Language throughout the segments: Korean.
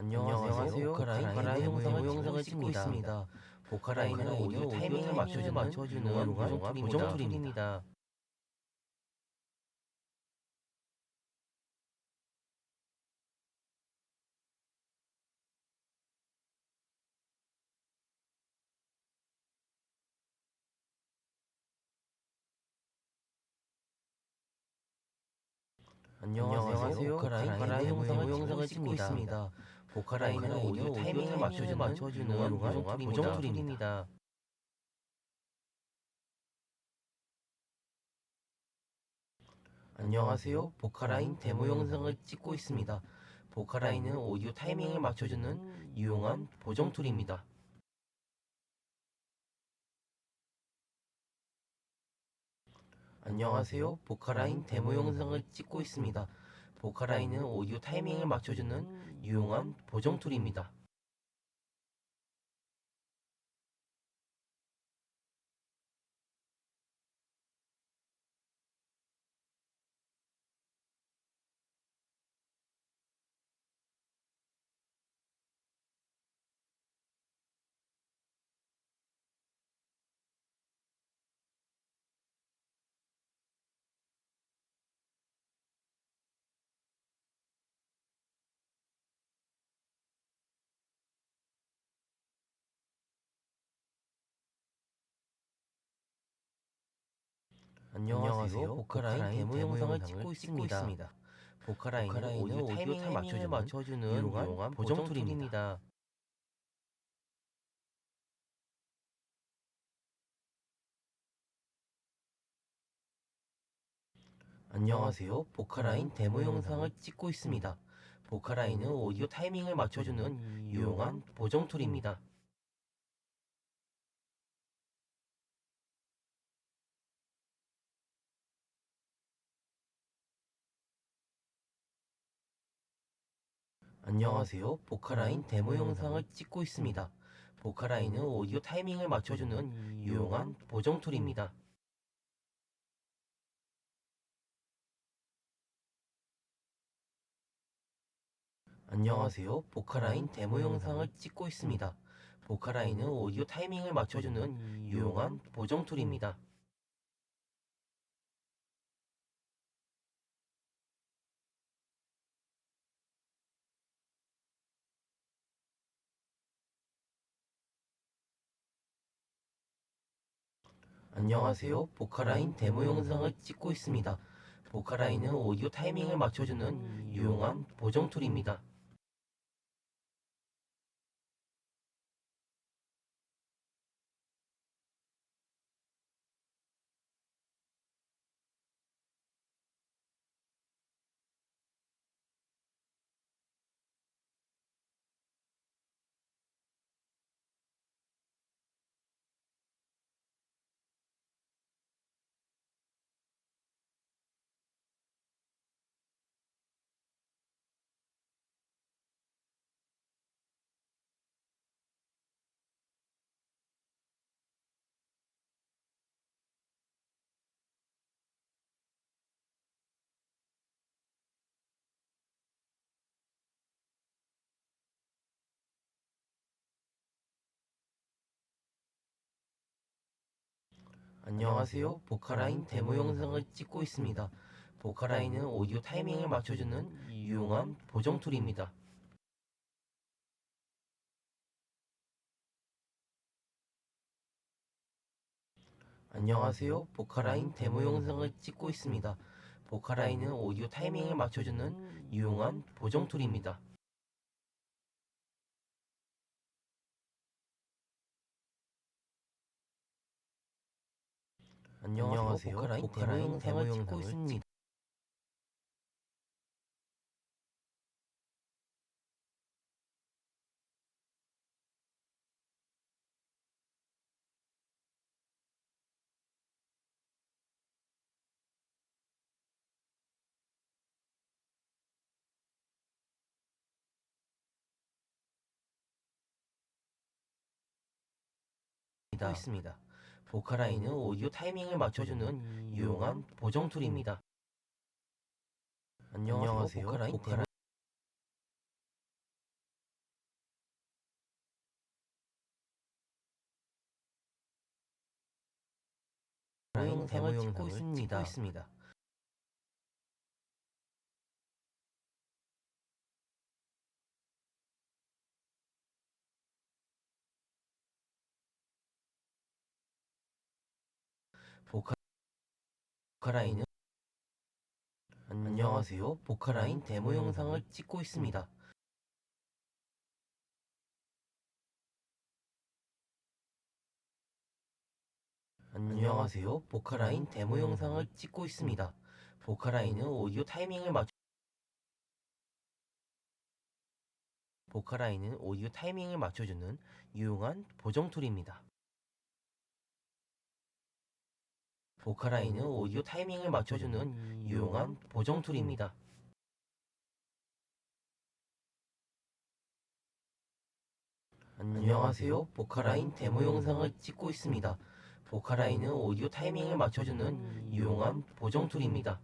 안녕하세요. 보카라인 영상을 찍고 있습니다. 보카라인은 오디오 타이밍을 맞춰주는 유용한 보정 툴입니다. 안녕하세요. 보카라인 영상을 영상을 찍고 있습니다. 보카라인은 오디오 타이밍을 맞춰주는 맞춰주는 유용한 보정 툴입니다. 안녕하세요. 보카라인 데모 영상을 찍고 있습니다. 보카라인은 오디오 타이밍을 맞춰주는 유용한 보정 툴입니다. 안녕하세요. 보카라인 데모 영상을 찍고 있습니다. 보카라인은 오디오 타이밍을 맞춰주는 유용한 보정 툴입니다. 안녕하세요. 보카라인 데모 영상을 찍고 있습니다. 보카라인은 오디오 타이밍을 맞춰주는, 유용한 보정 툴입니다. 안녕하세요. 보카라인 데모 영상을 찍고 있습니다. 보카라인은 오디오 타이밍을 맞춰주는 유용한 보정 툴입니다. 안녕하세요. 보카라인 데모 영상을 찍고 있습니다. 보카라인은 오디오 타이밍을 맞춰주는 유용한 보정 툴입니다. 안녕하세요. 보카라인 데모 영상을 찍고 있습니다. 보카라인은 오디오 타이밍을 맞춰주는 유용한 보정 툴입니다. 안녕하세요. 보카라인 데모 영상을 찍고 있습니다. 보카라인은 오디오 타이밍을 맞춰주는 유용한 보정 툴입니다. 안녕하세요. 보카라인 데모 영상을 찍고 있습니다. 보카라인은 오디오 타이밍을 맞춰주는 유용한 보정 툴입니다. 안녕하세요. 보카라인 데모 영상을 찍고 있습니다. 보카라인은 오디오 타이밍을 맞춰주는 유용한 보정 툴입니다. 안녕하세요. 보카라인, 데모 영상을 찍고 있습니다. 있습니다. 보카라인은 어, 오디오 타이밍을 맞춰주는 유용한 보정 툴입니다. 안녕하세요. 보카라인, 보카라인. 데모 영상을 찍고 있습니다. 보카라인은 안녕하세요. 보카라인 데모 영상을 찍고 있습니다. 안녕하세요. 보카라인 데모 영상을 찍고 있습니다. 보카라인은 오디오 타이밍을 맞춰 보카라인은 오디오 타이밍을 맞춰주는 유용한 보정 툴입니다. 보카라인은 오디오 타이밍을 맞춰주는 유용한 보정 툴입니다. 안녕하세요. 보카라인 데모 영상을 찍고 있습니다. 보카라인은 오디오 타이밍을 맞춰주는 유용한 보정 툴입니다.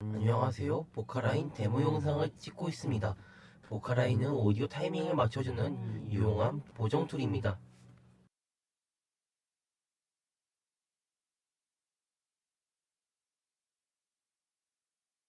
안녕하세요. 보카라인 데모 영상을 찍고 있습니다. 보카라인은 오디오 타이밍을 맞춰주는 유용한 보정 툴입니다.